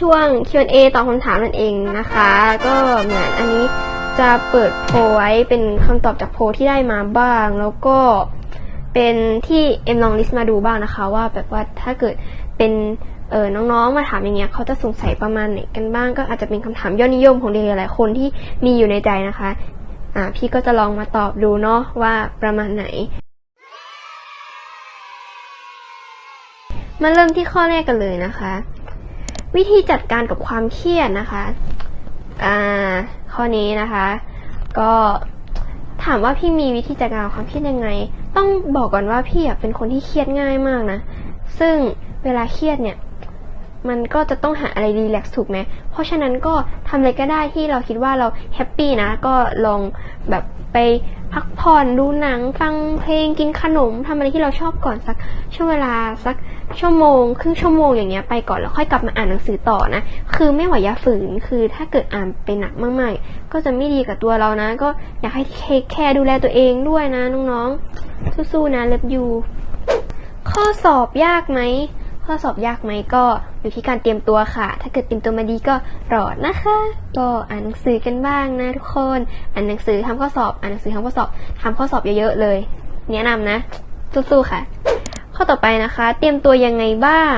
ช่วง Q&A ตอบคำถามนั่นเองนะคะ ก็เหมือนอันนี้จะเปิดโพลไว้เป็นคำตอบจากโพลที่ได้มาบ้าง แล้วก็เป็นที่เอ็มลองลิสต์มาดูบ้างนะคะ ว่าแบบว่าถ้าเกิดเป็นเออน้องๆ มาถามอย่างเงี้ยเขาจะสงสัยประมาณไหนกันบ้าง ก็อาจจะเป็นคำถามยอดนิยมของเด็กหลายๆคนที่มีอยู่ในใจนะคะ อ่า พี่ก็จะลองมาตอบดูเนาะว่าประมาณไหน มาเริ่มที่ข้อแรกกันเลยนะคะ วิธีจัดการกับความเครียดนะคะอ่าข้อนี้นะคะ ก็ถามว่าพี่มีวิธีจัดการความเครียดยังไง ต้องบอกก่อนว่าพี่เป็นคนที่เครียดง่ายมากนะ ซึ่งเวลาเครียดเนี่ย มันก็จะต้องหาอะไรรีแลกซ์ถูกไหม เพราะฉะนั้นก็ทำอะไรก็ได้ที่เราคิดว่าเราแฮปปี้นะ ก็ลองแบบไปพักผ่อนดูหนัง ฟังเพลงกินขนมทำอะไรที่เราชอบก่อนสักช่วงเวลาสักชั่วโมง ครึ่งชั่วโมงอย่างเงี้ยไปก่อนแล้วค่อยกลับมาอ่านหนังสือต่อนะ คือไม่ไหวอย่าฝืนคือถ้าเกิดอ่านไปหนักมากๆ ก็จะไม่ดีกับตัวเรานะ ก็อยากให้เทคแคร์ดูแลตัวเองด้วยนะน้องๆสู้ๆนะเลิฟยูข้อสอบยากไหมข้อสอบยากไหมก็ อยู่ที่การเตรียมตัวค่ะ ถ้าเกิดเตรียมตัวมาดีก็รอดนะคะ ก็อ่านหนังสือกันบ้างนะทุกคน อ่านหนังสือทำข้อสอบ อ่านหนังสือทำข้อสอบทำข้อสอบเยอะๆเลย แนะนำนะ สู้ๆค่ะ ข้อต่อไปนะคะ เตรียมตัวยังไงบ้าง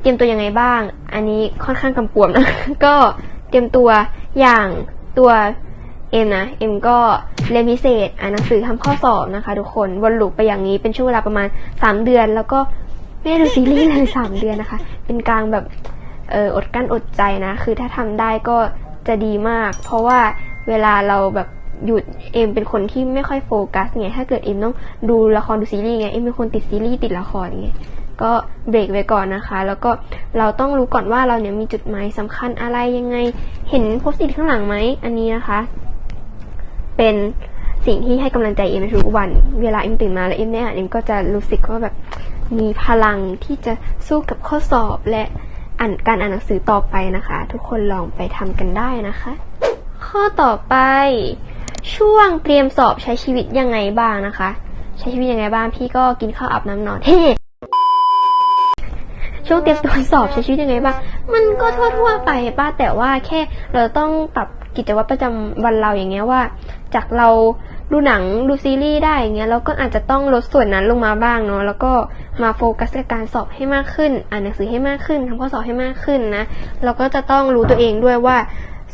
เตรียมตัวยังไงบ้าง อันนี้ค่อนข้างกำปวมนะ ก็เตรียมตัวอย่างตัวเอ็มนะเอ็มก็เรียนพิเศษ อ่านหนังสือทำข้อสอบนะคะ ทุกคนวนลูปไปอย่างนี้เป็นช่วงเวลาประมาณ 3 เดือน แล้วก็ ไม่ดูซีรีส์เลย3เดือนนะคะ เป็นกลางแบบเอออดกั้นอดใจนะ คือถ้าทำได้ก็จะดีมาก เพราะว่าเวลาเราแบบหยุดเอ็มเป็นคนที่ไม่ค่อยโฟกัสไงถ้าเกิดเอ็มต้องดูละครดูซีรีส์ไงเอ็มเป็นคนติดซีรีส์ติดละครไงก็เบรกไว้ก่อนนะคะ แล้วก็เราต้องรู้ก่อนว่าเราเนี่ยมีจุดหมายสำคัญอะไรยังไง เห็นโพสต์อิทข้างหลังไหมอันนี้นะคะ เป็นสิ่งที่ให้กำลังใจเอ็มในทุกวัน เวลาเอ็มตื่นมาแล้วเอ็มเนี่ยเอ็มก็จะรู้สึกว่าแบบ มีพลังที่จะสู้กับข้อสอบและอ่านการอ่านหนังสือต่อไปนะคะ ทุกคนลองไปทำกันได้นะคะ ข้อต่อไป ช่วงเตรียมสอบใช้ชีวิตยังไงบ้างนะคะ ใช้ชีวิตยังไงบ้างพี่ก็กินข้าวอาบน้ำนอนเฮ้ ช่วงเตรียมตัวสอบใช้ชีวิตยังไงบ้างมันก็ทั่วๆไปป้าแต่ว่าแค่เราต้องปรับกิจวัตรประจำวันเราอย่างเงี้ยว่า จากเราดูหนังดูซีรีส์ได้อย่างเงี้ยเราก็อาจจะต้องลดส่วนนั้นลงมาบ้างเนาะแล้วก็มาโฟกัสกับการสอบให้มากขึ้น อ่านหนังสือให้มากขึ้นทำข้อสอบให้มากขึ้นนะเราก็จะต้องรู้ตัวเองด้วยว่า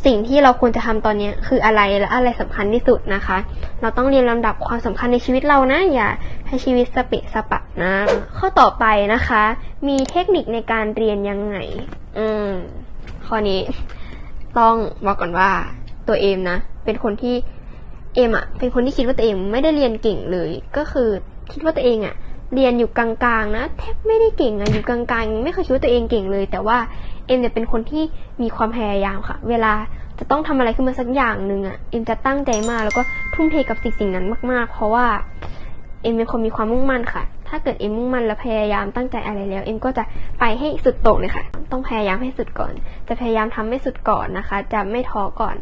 สิ่งที่เราควรจะทำตอนนี้คืออะไรและอะไรสำคัญที่สุดนะคะ เราต้องเรียนลำดับความสำคัญในชีวิตเรานะ อย่าให้ชีวิตสเปะสปะนะ ข้อต่อไปนะคะ มีเทคนิคในการเรียนยังไง อืม ข้อนี้ต้องบอกก่อนว่าตัวเอมนะ เป็นคนที่เอมอะเป็นคนที่คิดว่าตัวเองไม่ได้เรียนเก่งเลย ก็คือคิดว่าตัวเองอะ เรียนอยู่กลางๆนะแทบไม่ได้เก่งอะอยู่กลางๆไม่เคยคิดว่าตัวเองเก่งเลย แต่ว่าเอ็มเนี่ยเป็นคนที่มีความพยายามค่ะ เวลาจะต้องทำอะไรขึ้นมาสักอย่างหนึ่งอะเอ็มจะตั้งใจมากแล้วก็ทุ่มเทกับสิ่งสิ่งนั้นมากๆ เพราะว่าเอ็มเป็นคนมีความมุ่งมั่นค่ะ ถ้าเกิดเอ็มมุ่งมั่นและพยายามตั้งใจอะไรแล้ว เอ็มก็จะไปให้สุดโต่งเลยค่ะ ต้องพยายามให้สุดก่อน จะพยายามทำให้สุดก่อนนะคะ จะไม่ท้อก่อน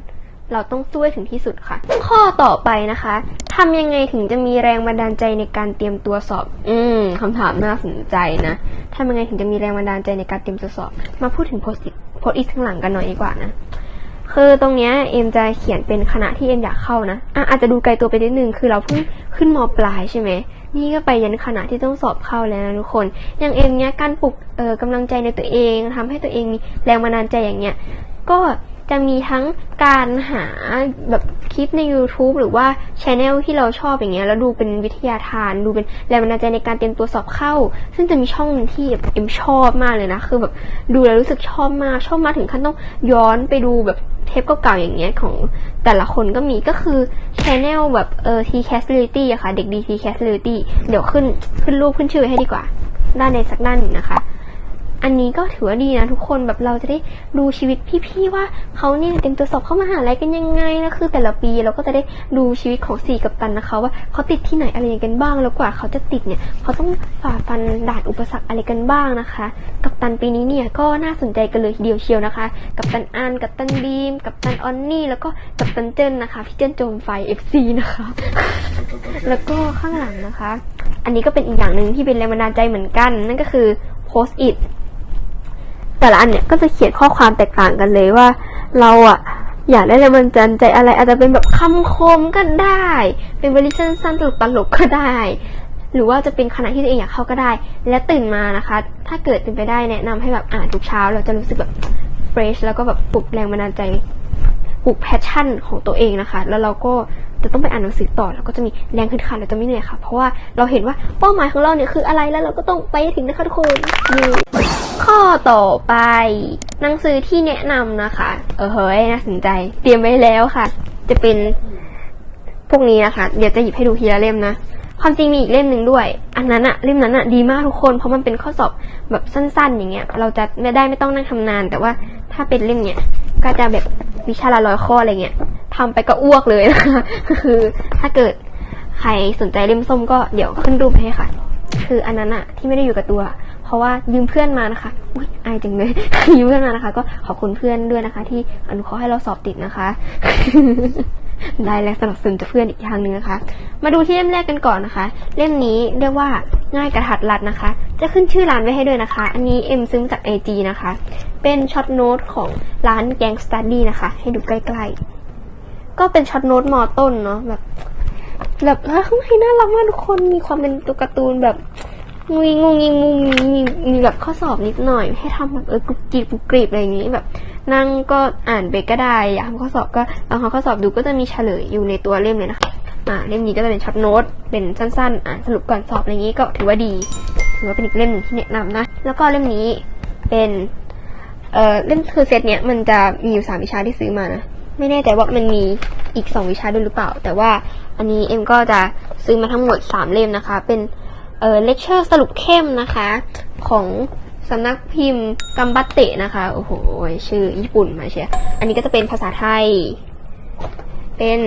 เราต้องสู้ให้ถึงที่สุดค่ะ ข้อต่อไปนะคะทำยังไงถึงจะมีแรงบันดาลใจในการเตรียมตัวสอบ อืมคำถามน่าสนใจนะทำยังไงถึงจะมีแรงบันดาลใจในการเตรียมตัวสอบ มาพูดถึงโพสต์โพสต์อีกข้างหลังกันหน่อยดีกว่านะคือตรงเนี้ยเอ็มจะเขียนเป็นคณะที่เอ็มอยากเข้านะอะอาจจะดูไกลตัวไปนิดนึงคือเราเพิ่งขึ้นมปลายใช่ไหมนี่ก็ไปยันคณะที่ต้องสอบเข้าแล้วนะทุกคน อย่างเอ็มเนี้ยการปลุกเอ่อกำลังใจในตัวเองทำให้ตัวเองมีแรงบันดาลใจอย่างเงี้ย ก็ จะมีทั้งการหาแบบคลิปใน YouTube หรือว่าช anel ที่เราชอบอย่างเงี้ยแล้วดูเป็นวิทยาทาน ดูเป็นแรงบันดาลใจในการเตรียมตัวสอบเข้า ซึ่งจะมีช่องที่เอ็มชอบมากเลยนะ คือแบบดูแล้วรู้สึกชอบมาก ชอบมากถึงขั้นต้องย้อนไปดูแบบเทปเก่าๆอย่างเงี้ยของแต่ละคนก็มีก็คือช anel แบบเออ T Castability อะค่ะ เด็กดี T Castability เดี๋ยวขึ้นขึ้นรูปขึ้นชื่อให้ดีกว่า ด้านในสักด้านหนึ่งนะคะ อันนี้ก็ถือว่าดีนะทุกคนแบบเราจะได้ดูชีวิตพี่ๆว่าเขาเนี่ยเตรียมตัวสอบเข้ามหาลัยกันยังไงนะคือแต่ละปีเราก็จะได้ดูชีวิตของสี่กัปตันนะคะ ว่าเขาติดที่ไหนอะไรยังไงกันบ้าง แล้วกว่าเขาจะติดเนี่ยเขาต้องฝ่าฟันด่านอุปสรรคอะไรกันบ้างนะคะ กัปตันปีนี้เนี่ยก็น่าสนใจกันเลยทีเดียวเชียวนะคะ กัปตันอันกัปตันบีม กัปตันออนนี่ แล้วก็กัปตันเจนนะคะพี่เจนโจมไฟเอฟซีนะคะ แล้วก็ข้างหลังนะคะ อันนี้ก็เป็นอีกอย่างหนึ่งที่เป็นแรงบันดาลใจเหมือนกัน นั่นก็คือโพสต์อิท แต่ละอันเนี่ยก็จะเขียนข้อความแตกต่างกันเลยว่า เราอะอยากได้แรงบันดาลใจอะไรอาจจะเป็นแบบคำคมก็ได้ เป็นบริสั้นๆตลกตลกก็ได้ หรือว่าจะเป็นคณะที่ตัวเองอยากเข้าก็ได้ และตื่นมานะคะ ถ้าเกิดเป็นไปได้แนะนำให้แบบอ่านทุกเช้า เราจะรู้สึกแบบเฟรชแล้วก็แบบปลุกแรงบันดาลใจปลุกแพชชั่นของตัวเองนะคะ แล้วเราก็ จะต้องไปอ่านหนังสือต่อแล้วก็จะมีแรงขึ้นขันเราจะไม่เหนื่อยค่ะ เพราะว่าเราเห็นว่าเป้าหมายของเราเนี่ยคืออะไรแล้วเราก็ต้องไปถึงนะคะทุกคนข้อต่อไป หนังสือที่แนะนำนะคะ เออเฮ้ยน่าสนใจ เตรียมไว้แล้วค่ะ จะเป็นพวกนี้นะคะ เดี๋ยวจะหยิบให้ดูทีละเล่มนะความจริงมีอีกเล่มหนึ่งด้วย อันนั้นอะเล่มนั้นอะดีมากทุกคน เพราะมันเป็นข้อสอบแบบสั้นๆ อย่างเงี้ย เราจะไม่ได้ไม่ต้องนั่งทำนาน แต่ว่าถ้าเป็นเล่มเนี้ยก็จะแบบวิชาละร้อยข้ออะไรเงี้ย ทำไปก็อ้วกเลยนะคะก็คือถ้าเกิดใครสนใจเล่มส้มก็เดี๋ยวขึ้นรูปให้ค่ะ คืออันนั้นอะที่ไม่ได้อยู่กับตัว เพราะว่ายืมเพื่อนมานะคะอุ้ยอายจังเลย ยืมเพื่อนมานะคะ ก็ขอบคุณเพื่อนด้วยนะคะ ที่อนุเคราะห์ให้เราสอบติดนะคะ ได้แรงสนับสนุนจากเพื่อนอีกทางหนึงนะคะ มาดูที่เล่มแรกกันก่อนนะคะ เล่มนี้เรียกว่าง่ายกระทัดรัดนะคะ จะขึ้นชื่อร้านไว้ให้ด้วยนะคะ อันนี้เอ็มซื้อมาจาก IG นะคะ เป็นช็อตโน้ตของร้านแกงสตัดดี้นะคะ ให้ดูใกล้ๆ ก็เป็นช็อตโน้ตมอต้นเนาะแบบแบบแล้วข้างในน่ารักมากทุกคนมีความเป็นตัวการ์ตูนแบบงุยงงงิงมุงมีมีมีแบบข้อสอบนิดหน่อย ให้ทำแบบเออกรุบกริบกรุบกริบอะไรอย่างนี้แบบ นั่งก็อ่านไปก็ได้ อยากทำข้อสอบก็ลองทำข้อสอบดูก็จะมีเฉลยอยู่ในตัวเล่มเลยนะคะอ่าเล่มนี้ก็จะเป็นช็อตโน้ตเป็นสั้นๆ อ่านสรุปก่อนสอบอะไรอย่างนี้ก็ถือว่าดี ถือว่าเป็นอีกเล่มหนึ่งที่แนะนำนะ แล้วก็เล่มนี้เป็นเอ่อเล่มคือเซตเนี้ยมันจะมีอยู่สามวิชาที่ซื้อมานะ ไม่แน่ใจว่ามันมีอีกสองวิชาด้วยหรือเปล่า แต่ว่าอันนี้เอ็มก็จะซื้อมาทั้งหมดสามเล่มนะคะ เป็นเอ่อเลคเชอร์สรุปเข้มนะคะ ของสำนักพิมพ์กัมบัตเตะนะคะ โอ้โห ชื่อญี่ปุ่นมาเชียอันนี้ก็จะเป็นภาษาไทย เป็น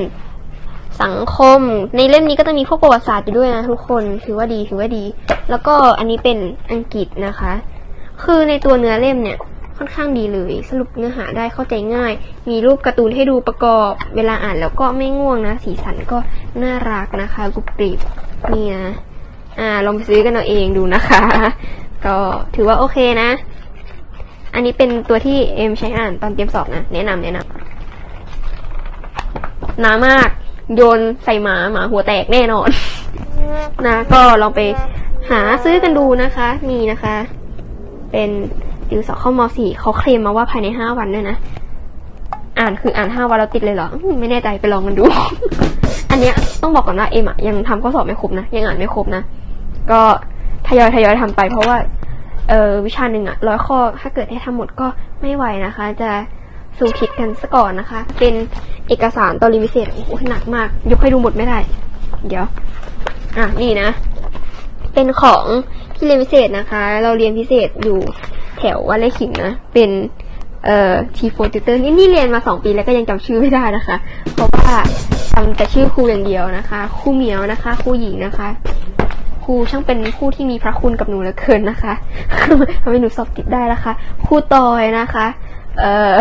สังคม ในเล่มนี้ก็จะมีพวกประวัติศาสตร์อยู่ด้วยนะทุกคน ถือว่าดี ถือว่าดี แล้วก็อันนี้เป็นอังกฤษนะคะ คือในตัวเนื้อเล่มเนี่ย ค่อนข้างดีเลย สรุปเนื้อหาได้เข้าใจง่าย มีรูปการ์ตูนให้ดูประกอบ เวลาอ่านแล้วก็ไม่ง่วงนะ สีสันก็น่ารักนะคะกรุบกริบนี่นะอ่าลองไปซื้อกันเอาเองดูนะคะ ก็ถือว่าโอเคนะ อันนี้เป็นตัวที่เอ็มใช้อ่านตอนเตรียมสอบนะ แนะนำแนะนำหนามาก โยนใส่หมาหมาหัวแตกแน่นอน นะ ก็ลองไปหาซื้อกันดูนะคะ มีนะคะ เป็น ดิวสอบเข้ามสี่เขาเคลมมาว่าภายในห้าวันด้วยนะ อ่านคืออ่านห้าวันแล้วติดเลยเหรอ ไม่แน่ใจไปลองกันดู อันเนี้ยต้องบอกก่อนว่าเอ็มอะยังทำข้อสอบไม่ครบนะ ยังอ่านไม่ครบนะ ก็ทยอยทยอยทำไปเพราะว่า เออวิชาหนึ่งอะร้อยข้อถ้าเกิดให้ทำหมดก็ไม่ไหวนะคะ จะสู่คิดกันซะก่อนนะคะ เป็นเอกสารตอรียนพิเศษโอ้โหหนักมาก ยกให้ดูหมดไม่ได้ เดี๋ยว อะนี่นะ เป็นของที่เรียนพิเศษนะคะ เราเรียนพิเศษอยู่ แถววัดไร่ขิงนะ เป็นเอ่อทีโฟติเตอร์นี่นี่เรียนมาสองปีแล้วก็ยังจำชื่อไม่ได้นะคะ เพราะว่าจำแต่ชื่อครูอย่างเดียวนะคะครูเหมียวนะคะครูหญิงนะคะครูช่างเป็นครูที่มีพระคุณกับหนูเหลือเกินนะคะทำให้หนูสอบติดได้นะคะครูตอยนะคะ เอ่อ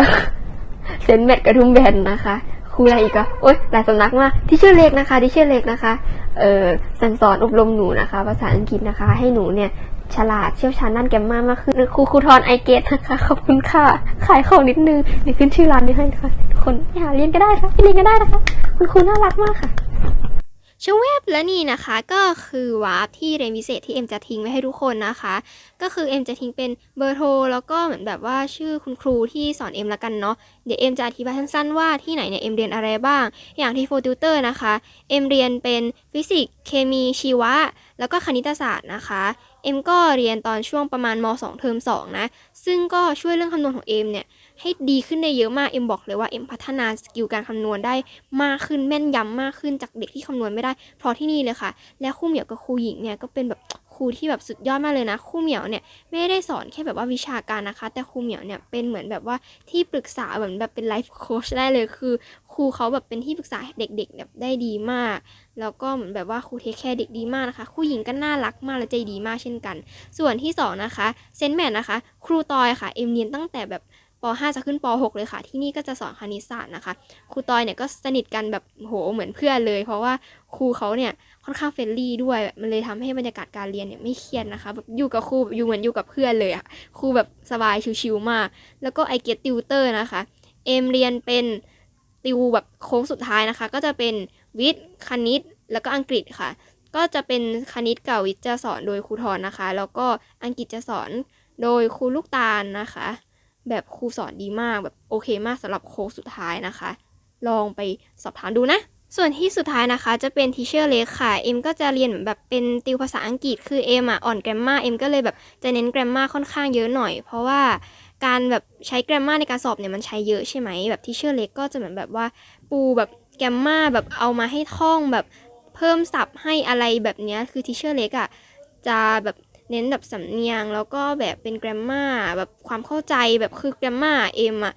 เซนแมทกระทุ่มแบนนะคะครูอะไรอีกอะโอ๊ยหลายสำนักมากที่ชื่อเล็กนะคะที่ชื่อเล็กนะคะเอ่อสั่งสอนอบรมหนูนะคะ ภาษาอังกฤษนะคะ ให้หนูเนี่ย ฉลาดเชี่ยวชาญด้านแกมมามากขึ้นครูครูทอนไอเกตนะคะขอบคุณค่ะ ขายของนิดนึงเดี๋ยวขึ้นชื่อร้านนี้ให้ค่ะทุกคนไปหาเรียนก็ได้ค่ะไปเรียนก็ได้นะคะ คุณครูน่ารักมากค่ะชวบและนี่นะคะก็คือวาร์ปที่เรียนพิเศษที่เอ็มจะทิ้งไว้ให้ทุกคนนะคะ ก็คือเอ็มจะทิ้งเป็นเบอร์โทรแล้วก็เหมือนแบบว่าชื่อคุณครูที่สอนเอ็มละกันเนาะเดี๋ยวเอ็มจะอธิบายสั้นๆว่าที่ไหนเนี่ยเอ็มเรียนอะไรบ้าง อย่างที่โฟติวเตอร์นะคะเอ็มเรียนเป็นฟิสิกส์เคมีชีวะ แล้วก็คณิตศาสตร์นะคะ เอ็มก็เรียนตอนช่วงประมาณม 2 เทอม2นะ ซึ่งก็ช่วยเรื่องคำนวณของเอ็มเนี่ยให้ดีขึ้นได้เยอะมาก เอ็มบอกเลยว่าเอ็มพัฒนาสกิลการคำนวณได้มากขึ้นแม่นยำมากขึ้นจากเด็กที่คำนวณไม่ได้ เพราะที่นี่เลยค่ะ และคู่เหมียวกับครูหญิงเนี่ยก็เป็นแบบ รูที่แบบสุดยอดมากเลยนะครูเหมียวเนี่ยไม่ได้สอนแค่แบบว่าวิชาการนะคะ แต่ครูเหมียวเนี่ยเป็นเหมือนแบบว่าที่ปรึกษาเหมือนแบบเป็นไลฟ์โค้ชได้เลยคือครูเขาแบบเป็นที่ปรึกษาเด็กๆแบบได้ดีมาก แล้วก็เหมือนแบบว่าครูเทคแคร์เด็กดีมากนะคะครูหญิงก็น่ารักมากและใจดีมากเช่นกัน ส่วนที่สองนะคะเซนแมทนะคะ ครูตอยค่ะเอ็มเรียนตั้งแต่แบบ ป .5 จะขึ้นป .6 เลยค่ะ ที่นี่ก็จะสอนคณิตศาสตร์นะคะ ครูตอยเนี่ยก็สนิทกันแบบโหเหมือนเพื่อนเลย เพราะว่าครูเขาเนี่ยค่อนข้างเฟรนลี่ด้วยมันเลยทำให้บรรยากาศการเรียนเนี่ยไม่เครียดนะคะแบบอยู่กับครูอยู่เหมือนอยู่กับเพื่อนเลยอะครูแบบสบายชิวๆมาก แล้วก็ไอเกตติวเตอร์นะคะ เอมเรียนเป็นติวแบบโค้งสุดท้ายนะคะ ก็จะเป็นวิทย์คณิตแล้วก็อังกฤษค่ะ ก็จะเป็นคณิตกับวิทย์จะสอนโดยครูทอนนะคะ แล้วก็อังกฤษจะสอนโดยครูลูกตาลนะคะ แบบครูสอนดีมากแบบโอเคมากสำหรับโค้งสุดท้ายนะคะ ลองไปสอบถามดูนะ ส่วนที่สุดท้ายนะคะจะเป็น teacher เล็กค่ะ เอ็มก็จะเรียนแบบเป็นติวภาษาอังกฤษ คือเอ็มอะอ่อน grammar เอ็มก็เลยแบบจะเน้น grammar ค่อนข้างเยอะหน่อย เพราะว่าการแบบใช้ grammar ในการสอบเนี่ยมันใช้เยอะใช่ไหมแบบ teacher เล็กก็จะเหมือนแบบว่าปูแบบ grammar แบบเอามาให้ท่องแบบเพิ่มศัพท์ให้อะไรแบบนี้คือ teacher เล็กอะจะแบบ เน้นแบบสำเนียง แล้วก็แบบเป็น grammar แบบความเข้าใจแบบคือ grammar เอ็มอะ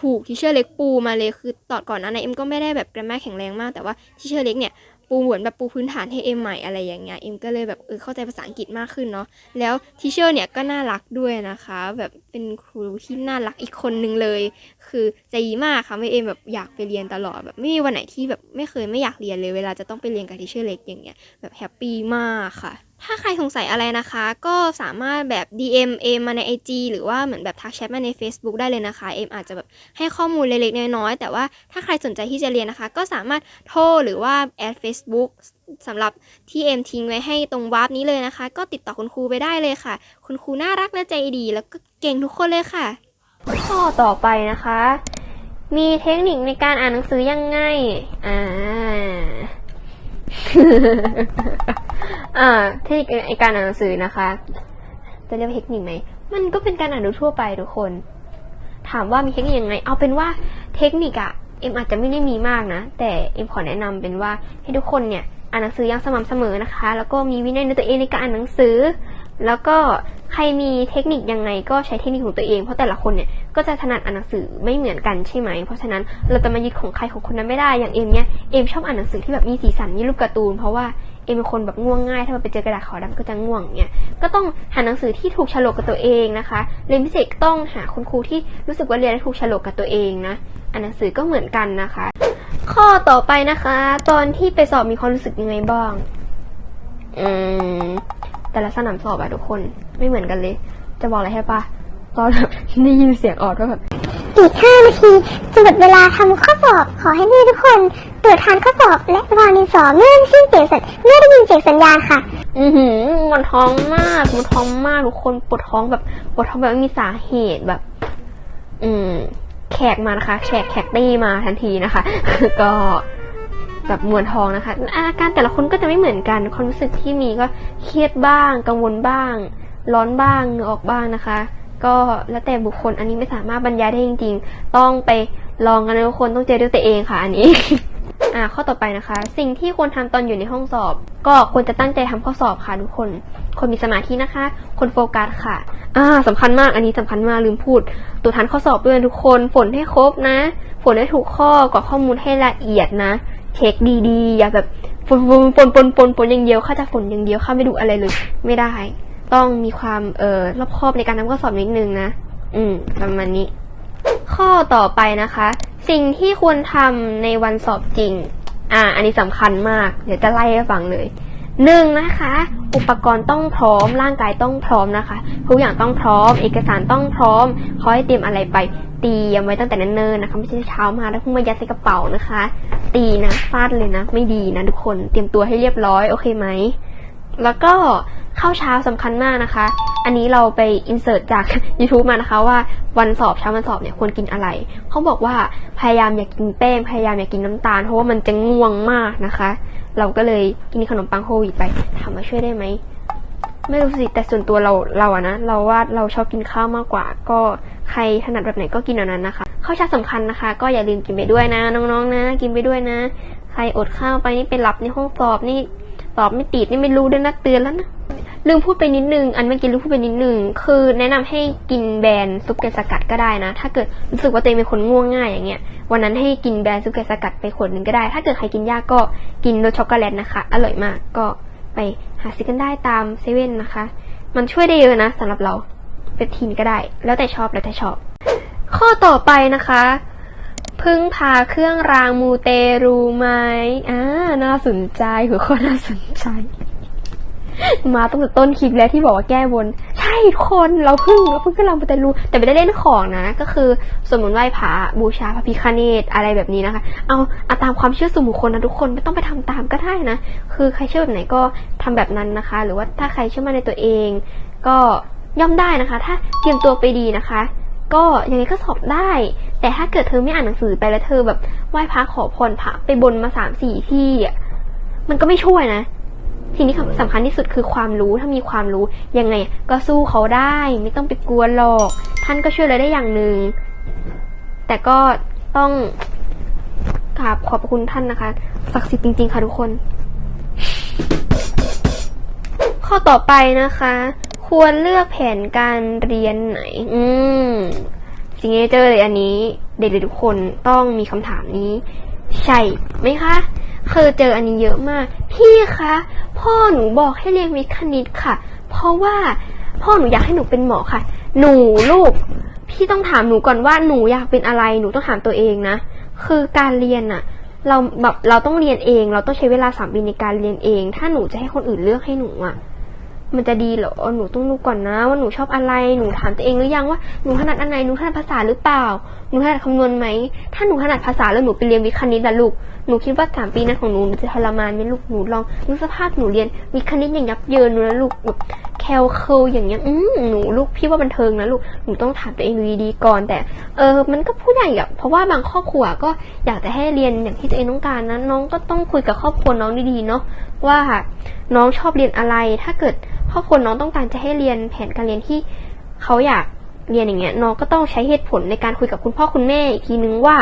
ถูกทิเชอร์เล็กปูมาเลยคือตอนก่อนหนั้านเอ็มก็ไม่ได้แบบแกรมมาแข็งแรงมาก แต่ว่าทิเชอร์เล็กเนี่ยปูเหมือนแบบปูพื้นฐานให้เอ็มใหม่อะไรอย่างเงี้ยเอ็มก็เลยแบบเออเข้าใจภาษาอังกฤษมากขึ้นเนาะแล้วทิเชอร์เนี่ยก็น่ารักด้วยนะคะ แบบเป็นครูที่น่ารักอีกคนนึงเลย คือใจดีมากค่ะไม่เอ็มแบบอยากไปเรียนตลอดแบบไม่มีวันไหนที่แบบไม่เคยไม่อยากเรียนเลยเวลาจะต้องไปเรียนกับทิเชอร์เล็กอย่างเงี้ยแบบแฮปปี้มากค่ะ ถ้าใครสงสัยอะไรนะคะ ก็สามารถแบบ DM เอมมาใน IG หรือว่าเหมือนแบบทักแชทมาใน Facebook ได้เลยนะคะ เอมอาจจะแบบให้ข้อมูลเล็กๆน้อยๆแต่ว่าถ้าใครสนใจที่จะเรียนนะคะ ก็สามารถโทรหรือว่าแอด Facebook สำหรับที่เอมทิ้งไว้ให้ตรงวาร์ปนี้เลยนะคะ ก็ติดต่อคุณครูไปได้เลยค่ะ คุณครูน่ารักและใจดี แล้วก็เก่งทุกคนเลยค่ะ ข้อต่อไปนะคะ มีเทคนิคในการอ่านหนังสือยังไง อ่า อ่าเทคนิคในการอ่านหนังสือนะคะ จะเรียกว่าเทคนิคไหม มันก็เป็นการอ่านโดยทั่วไปทุกคน ถามว่ามีเทคนิคยังไง เอาเป็นว่าเทคนิคอะเอ็มอาจจะไม่ได้มีมากนะ แต่เอ็มขอแนะนำเป็นว่าให้ทุกคนเนี่ยอ่านหนังสืออย่างสม่ำเสมอนะคะ แล้วก็มีวินัยในตัวเองในการอ่านหนังสือ แล้วก็ใครมีเทคนิคยังไงก็ใช้เทคนิคของตัวเอง เพราะแต่ละคนเนี่ย ก็จะถนัดอ่านหนังสือไม่เหมือนกันใช่ไหม เพราะฉะนั้นเราจะมายึดของใครของคนนั้นไม่ได้ อย่างเอ็มเนี่ยเอ็มชอบอ่านหนังสือที่แบบมีสีสันมีรูปการ์ตูน เพราะว่าเอ็มเป็นคนแบบง่วงง่าย ถ้าไปเจอกระดาษขาวดำก็จะง่วงเนี่ยก็ต้องหาหนังสือที่ถูกฉลกกับตัวเองนะคะ เรียนพิเศษต้องหาคุณครูที่รู้สึกว่าเรียนแล้วถูกฉลกกับตัวเองนะ อ่านหนังสือก็เหมือนกันนะคะ ข้อต่อไปนะคะ ตอนที่ไปสอบมีความรู้สึกยังไงบ้าง อืมแต่ละสนามสอบอะทุกคนไม่เหมือนกันเลย จะบอกอะไรให้ปะ ตอนแบบได้ยินเสียงออดว่าแบบอีก5นาทีจะหมดเวลาทำข้อสอบ ขอให้พี่ทุกคนตรวจทานข้อสอบและวางดินสอเมื่อสิ้นเสียงสัญเมื่อได้ยินเสียงสัญญาณค่ะ อือหือปวดท้องมากปวดท้องมากทุกคนปวดท้องแบบปวดท้องแบบไม่มีสาเหตุแบบ อืม แขกมานะคะ แขกแขกตี้มาทันทีนะคะ ก็แบบมวนท้องนะคะ อาการแต่ละคนก็จะไม่เหมือนกันความรู้สึกที่มีก็เครียดบ้าง กังวลบ้าง ร้อนบ้างเหงื่อออกบ้างนะคะ ก็แล้วแต่บุคคลอันนี้ไม่สามารถบรรยายได้จริง ๆ ต้องไปลองกันนะทุกคนต้องเจอด้วยตัวเองค่ะอันนี้อ่าข้อต่อไปนะคะ สิ่งที่ควรทำตอนอยู่ในห้องสอบ ก็ควรจะตั้งใจทำข้อสอบค่ะทุกคน คนมีสมาธินะคะ คนโฟกัสค่ะ อ่าสำคัญมากอันนี้สำคัญมากลืมพูด ตัวทันข้อสอบด้วยทุกคนฝนให้ครบนะ ฝนให้ถูกข้อกรอกข้อมูลให้ละเอียดนะเช็คดีๆอย่าแบบฝนฝนฝนฝนฝนอย่างเดียวข้าจะฝนอย่างเดียวข้าไม่ดูอะไรเลย ไม่ได้ ต้องมีความเอ่อรอบคอบในการทำข้อสอบนิดนึงนะ อืมประมาณนี้ ข้อต่อไปนะคะ สิ่งที่ควรทำในวันสอบจริง อ่า อันนี้สำคัญมาก เดี๋ยวจะไล่ให้ฟังเลยหนึ่งนะคะ อุปกรณ์ต้องพร้อม ร่างกายต้องพร้อมนะคะทุกอย่างต้องพร้อม เอกสารต้องพร้อมเขาให้เตรียมอะไรไปเตรียมไว้ตั้งแต่เนิ่นๆนะคะ ไม่ใช่เช้ามาแล้วเพิ่งมายัดใส่กระเป๋านะคะ ตีนะฟาดเลยนะ ไม่ดีนะทุกคนเตรียมตัวให้เรียบร้อยโอเคไหม แล้วก็ข้าวเช้าสำคัญมากนะคะ อันนี้เราไปอินเสิร์ตจาก YouTube มานะคะว่าวันสอบเช้าวันสอบเนี่ยควรกินอะไร เขาบอกว่าพยายามอย่ากกินแป้ง พยายามอย่ากกินน้ำตาล เพราะว่ามันจะง่วงมากนะคะ เราก็เลยกินขนมปังโฮลวีตไปถามว่าช่วยได้ไหม ไม่รู้สิ แต่ส่วนตัวเราเราอะนะ เราว่าเราชอบกินข้าวมากกว่า ก็ใครถนัดแบบไหนก็กินแบบนั้นนะคะ ข้าวเช้าสำคัญนะคะ ก็อย่าลืมกินไปด้วยนะน้องๆนะ กินไปด้วยนะ ใครอดข้าวไปนี่ไปหลับในห้องสอบนี่ สอบไม่ติดนี่ไม่รู้ด้วยนะเตือนแล้วนะลืมพูดไปนิดนึง อันเมื่อกี้ลืมพูดไปนิดนึง คือแนะนำให้กินแบรนด์ซุปเกรดสกัดก็ได้นะ ถ้าเกิดรู้สึกว่าตัวเองเป็นคนง่วงง่ายอย่างเงี้ย วันนั้นให้กินแบรนด์ซุปเกรดสกัดไปขวดหนึ่งก็ได้ ถ้าเกิดใครกินยากก็กินรสช็อกโกแลตนะคะ อร่อยมาก ก็ไปหาซื้อกันได้ตามเซเว่นนะคะ มันช่วยได้เยอะนะสำหรับเรา เป็นทีนก็ได้ แล้วแต่ชอบแล้วแต่ชอบ ข้อต่อไปนะคะ พึ่งพาเครื่องรางมูเตรูไหมอ่าน่าสนใจหัวข้อน่าสนใจ มาตั้งแต่ต้นคลิปแล้วที่บอกว่าแก้บน ใช่คนเราพึ่งเราพึ่งเครื่องรางมูเตรู แต่ไม่ได้เล่นของนะ ก็คือสมมติไหว้พระบูชาพระพิฆเนศอะไรแบบนี้นะคะ เอาเอาตามความเชื่อส่วนบุคคลนะทุกคนไม่ต้องไปทำตามก็ได้นะ คือใครเชื่อแบบไหนก็ทำแบบนั้นนะคะ หรือว่าถ้าใครเชื่อมั่นในตัวเอง ก็ย่อมได้นะคะ ถ้าเตรียมตัวไปดีนะคะ ก็ยังไงก็สอบได้ แต่ถ้าเกิดเธอไม่อ่านหนังสือไปแล้วเธอแบบไหว้พระขอพรพระไปบนมาสามสี่ที่อะมันก็ไม่ช่วยนะสิ่งที่สำคัญที่สุดคือความรู้ถ้ามีความรู้ยังไง ก็สู้เขาได้ ไม่ต้องไปกลัวหรอก ท่านก็ช่วยเลยได้อย่างหนึ่งแต่ก็ต้องกราบขอบคุณท่านนะคะศักดิ์สิทธิ์จริง ๆ ค่ะทุกคน ข้อต่อไปนะคะ ควรเลือกแผนการเรียนไหน อืมซิงเจอร์เลยอันนี้ เด็กๆทุกคนต้องมีคำถามนี้ ใช่ไหมคะเคยเจออันนี้เยอะมาก พี่คะพ่อหนูบอกให้เรียนวิทย์คณิตค่ะ เพราะว่าพ่อหนูอยากให้หนูเป็นหมอค่ะ หนูลูก พี่ต้องถามหนูก่อนว่าหนูอยากเป็นอะไรหนูต้องถามตัวเองนะคือการเรียนอะเราแบบเราต้องเรียนเอง เราต้องใช้เวลาสามปีในการเรียนเอง ถ้าหนูจะให้คนอื่นเลือกให้หนูอะ มันจะดีเหรอ หนูต้องรู้ก่อนนะว่าหนูชอบอะไร หนูถามตัวเองหรือยังว่าหนูถนัดอันไหน หนูถนัดภาษาหรือเปล่า หนูถนัดคำนวณไหม ถ้าหนูถนัดภาษาแล้วหนูไปเรียนวิทย์คณิตล่ะลูก หนูคิดว่าสามปีนั้นของหนูหนูจะทรมานไหมลูก หนูลองนึกสภาพหนูเรียนวิทย์คณิตอย่างยับเยินนะลูก แคลเคิลอย่างเงี้ยอืมหนูลูกพี่ว่าบันเทิงนะลูกหนูต้องถามตัวเองดูดีๆก่อน แต่เออมันก็พูดอย่างแบบเพราะว่าบางครอบครัวก็อยากจะให้เรียนอย่างที่ตัวเองต้องการนะน้องก็ต้องคุยกับครอบครัวน้องดีๆเนาะว่าน้องชอบเรียนอะไร ถ้าเกิดครอบครัวน้องต้องการจะให้เรียนแผนการเรียนที่เขาอยากเรียนอย่างเงี้ยน้องก็ต้องใช้เหตุผลในการคุยกับคุณพ่อคุณแม่อีกทีนึงว่า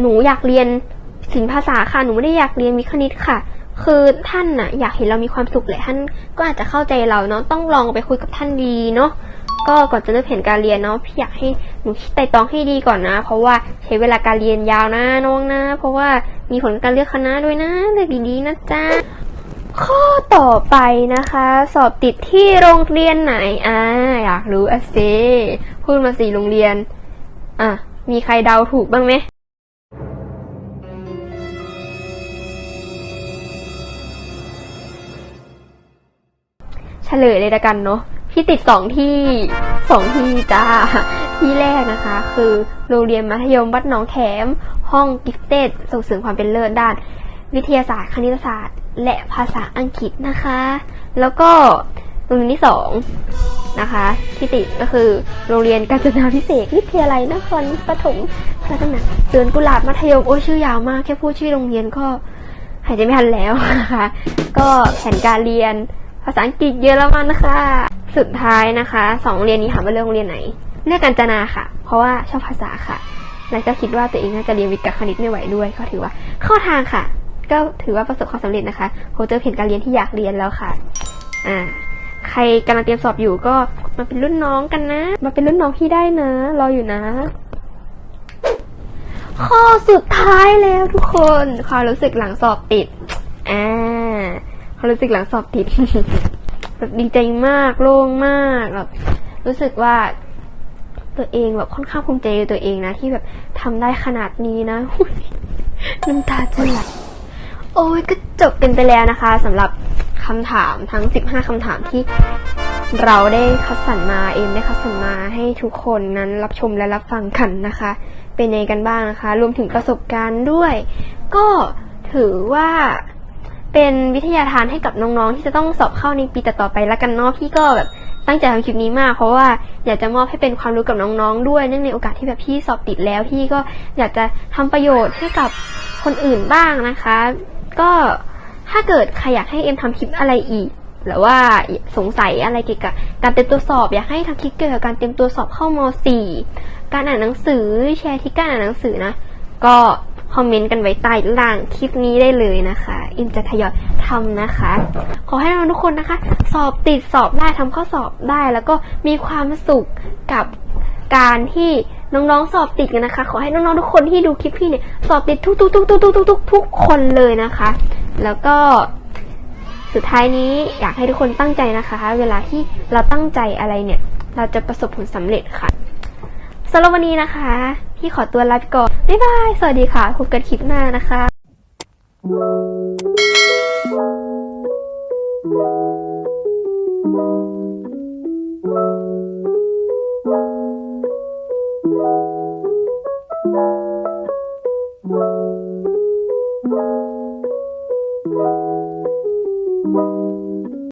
หนูอยากเรียนศิลปภาษาค่ะหนูไม่ได้อยากเรียนวิคณิตค่ะ คือท่านน่ะอยากเห็นเรามีความสุขแหละท่านก็อาจจะเข้าใจเราเนาะต้องลองไปคุยกับท่านดีเนาะก็ก่อนจะเริ่มแผนการเรียนเนาะพี่อยากให้หนูคิดไต่ตองให้ดีก่อนนะ เพราะว่าใช้เวลาการเรียนยาวนะน้องนะ เพราะว่ามีผลการเลือกคณะด้วยนะเลือกดีๆนะจ๊ะข้อต่อไปนะคะ สอบติดที่โรงเรียนไหนอ่าอยากรู้อะเซพูดมาสี่โรงเรียน อะมีใครเดาถูกบ้างไหม ฉลยเลยละกันเนาะพี่ติดสองที่สองที่จ้าที่แรกนะคะ คือโรงเรียนมัธยมวัดหนองแขม ห้องกิฟเต็ดส่งเสริมความเป็นเลิศด้าน วิทยาศาสตร์ คณิตศาสตร์ และภาษาอังกฤษนะคะ แล้วก็โรงเรียนที่สองนะคะ ที่ติดก็คือโรงเรียนกาญจนาพิเศษวิทยาลัยนครปฐมพัฒนาเดือนกุหลาบมัธยมโอ้ชื่อยาวมากแค่พูดชื่อโรงเรียนก็หายใจไม่ทันแล้วนะคะ ก็แผนการเรียน ภาษาอังกฤษเยอรมันนะคะสุดท้ายนะคะสองเรียนนี้ถามว่าเลือกโรงเรียนไหน เลือกกัญจนาค่ะ เพราะว่าชอบภาษาค่ะ แล้วก็คิดว่าตัวเองน่าจะเรียนวิทย์กับคณิตไม่ไหวด้วย ก็ถือว่าเข้าทางค่ะ ก็ถือว่าประสบความสำเร็จนะคะโหเจอเพนการเรียนที่อยากเรียนแล้วค่ะ อ่า ใครกำลังเตรียมสอบอยู่ก็มาเป็นรุ่นน้องกันนะ มาเป็นรุ่นน้องพี่ได้นะ รออยู่นะ ข้อสุดท้ายแล้วทุกคน ความรู้สึกหลังสอบติด อ่า ความรู้สึกหลังสอบติดแบบดีใจมากโล่งมากแบบรู้สึกว่าตัวเองแบบค่อนข้างภูมิใจในตัวเองนะ ที่แบบทำได้ขนาดนี้นะน้ำตาจะไหลโอ้ยก็จบกันไปแล้วนะคะสำหรับคำถามทั้ง 15คำถามที่เราได้คัดสรรมาเอ็มได้คัดสรรมาให้ทุกคนนั้นรับชมและรับฟังกันนะคะ เป็นยังไงกันบ้างนะคะ รวมถึงประสบการณ์ด้วย ก็ถือว่า เป็นวิทยาทานให้กับน้องๆ ที่จะต้องสอบเข้าในปีต่อๆไปแล้วกันเนาะพี่ก็แบบตั้งใจทำคลิปนี้มาก เพราะว่าอยากจะมอบให้เป็นความรู้กับน้องๆ ด้วยเนื่องในโอกาสที่แบบพี่สอบติดแล้ว พี่ก็อยากจะทำประโยชน์ให้กับคนอื่นบ้างนะคะ ก็ถ้าเกิดใครอยากให้เอ็มทำคลิปอะไรอีกหรือว่าสงสัยอะไรเกี่ยวกับการเตรียมตัวสอบอยากให้ทำคลิปเกี่ยวกับการเตรียมตัวสอบเข้าม .4 การอ่านหนังสือแชร์ที่การอ่านหนังสือนะ ก็ คอมเมนต์กันไว้ใต้ล่างคลิปนี้ได้เลยนะคะ อินจะทยอยทำนะคะ ขอให้น้องทุกคนนะคะ สอบติดสอบได้ทำข้อสอบได้ แล้วก็มีความสุขกับการที่น้องๆสอบติดกันนะคะ ขอให้น้องๆทุกคนที่ดูคลิปพี่เนี่ยสอบติดทุกๆทุกๆทุกทุกทุกคนเลยนะคะ แล้วก็สุดท้ายนี้อยากให้ทุกคนตั้งใจนะคะ เวลาที่เราตั้งใจอะไรเนี่ย เราจะประสบผลสำเร็จค่ะสำหรับวันนี้นะคะ พี่ขอตัวลาไปก่อน บ๊ายบาย สวัสดีค่ะพบกันคลิปหน้านะคะ